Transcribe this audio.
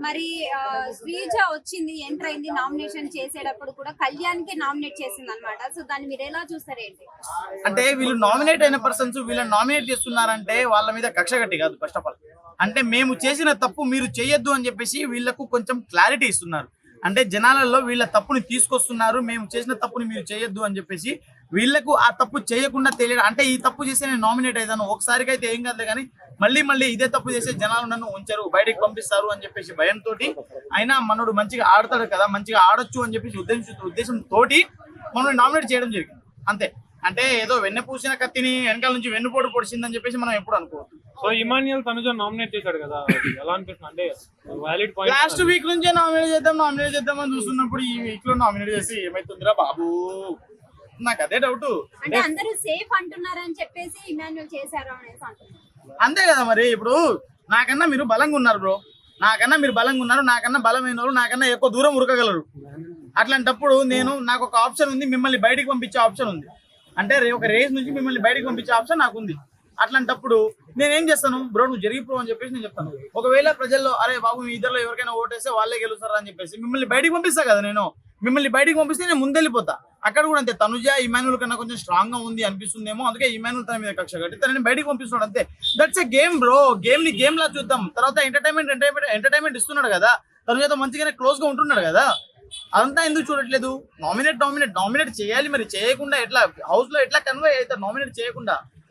మరి ఆ, శ్రీజ వచ్చింది ఎంటర్ అయింది నామినేషన్ చేసేటప్పుడు కూడా కళ్యాణ్కి నామినేట్ చేసింది అనమాట సో దాన్ని మీరు ఎలా చూస్తారేంటి? అంటే వీళ్ళు నామినేట్ అయిన పర్సన్స్ వీళ్ళని నామినేట్ చేస్తున్నారంటే వాళ్ళ మీద కక్ష గట్టి కాదు ఫస్ట్ ఆఫ్ ఆల్ అంటే మేము చేసిన తప్పు మీరు చేయొద్దు అని చెప్పేసి వీళ్ళకు కొంచెం క్లారిటీ ఇస్తున్నారు. అంటే జనాలలో వీళ్ళ తప్పుని తీసుకొస్తున్నారు మేము చేసిన తప్పుని మీరు చేయొద్దు అని చెప్పేసి వీళ్ళకు ఆ తప్పు చేయకుండా తెలియడం అంటే ఈ తప్పు చేస్తే నేను నామినేట్ అవుతాను ఒకసారికి అయితే ఏం కాదు కానీ మళ్ళీ మళ్ళీ ఇదే తప్పు చేసే జనాలు నన్ను ఉంచరు బయటకు పంపిస్తారు అని చెప్పేసి భయంతో అయినా మనోడు మంచిగా ఆడతాడు కదా మంచిగా ఆడొచ్చు అని చెప్పేసి ఉద్దేశం ఉద్దేశంతో మనం నామినేట్ చేయడం జరిగింది. అంతే. అంటే ఏదో వెన్నె పూసిన కత్తిని వెనకాల నుంచి వెన్నుపోటు పొడిచిందని చెప్పేసి మనం ఎప్పుడు అనుకోవద్దు. సో ఇమాన్యుయల్ తనుజ నామినేట్ చేశాడు కదా. ఎలా అనిపిస్తుంది? అంటే వ్యాలిడ్ పాయింట్ లాస్ట్ వీక్ నుంచే నామినేట్ చేద్దాం నామినేట్ చేద్దాం అని చూస్తున్నప్పుడు ఈ వీక్లో నామినేట్ చేసి ఏమైతుందిరా బాబు? నాకు అదే డౌట్ అంటే అందరూ సేఫ్ అంటున్నారని చెప్పేసి ఇమాన్యుల్ చేశారు అనేసి అంటున్నారు. అంతే కదా మరి ఇప్పుడు నాకన్నా మీరు బలంగా ఉన్నారు బ్రో నాకన్నా మీరు బలంగా ఉన్నారు నాకన్నా బలమైన వాళ్ళు నాకన్నా ఎక్కువ దూరం ఉరకగలరు. అట్లాంటప్పుడు నేను నాకు ఒక ఆప్షన్ ఉంది మిమ్మల్ని బయటికి పంపించే ఆప్షన్ ఉంది. అంటే ఒక రేస్ నుంచి మిమ్మల్ని బయటికి పంపించే ఆప్షన్ నాకు ఉంది. అట్లాంటప్పుడు నేనేం చేస్తాను? బ్రో నువ్వు జరిగిపో అని చెప్పేసి నేను చెప్తాను. ఒకవేళ ప్రజల్లో అరే బాబు మీ ఇద్దరు ఎవరికైనా ఓటేస్తే వాళ్ళే గెలుస్తారా అని చెప్పేసి మిమ్మల్ని బయటికి పంపిస్తా కదా నేను. మిమ్మల్ని బయటికి పంపిస్తే నేను ముందెళ్ళిపోతా. అక్కడ కూడా అంతే. తనుజ ఇమానుల్ కన్నా కొంచెం స్ట్రాంగ్గా ఉంది అనిపిస్తుందేమో. అందుకే ఇమానుల్ తన మీద కక్ష కట్టి తనని బయటికి పంపిస్తున్నాడు అంతే. దట్స్ ఎ గేమ్ బ్రో గేమ్ని గేమ్ లా చూద్దాం. తర్వాత ఎంటర్టైన్మెంట్ ఎంటర్టైన్మెంట్ ఎంటర్టైన్మెంట్ ఇస్తున్నాడు కదా. తనుజతో మంచిగానే క్లోజ్గా ఉంటున్నాడు కదా. అదంతా ఎందుకు చూడట్లేదు? నామినేట్ నామినేట్ నామినేట్ చేయాలి మరి. చేయకుండా ఎట్లా? హౌస్లో ఎట్లా కన్వే అవుతారు? నామినేట్ చేయకుండా.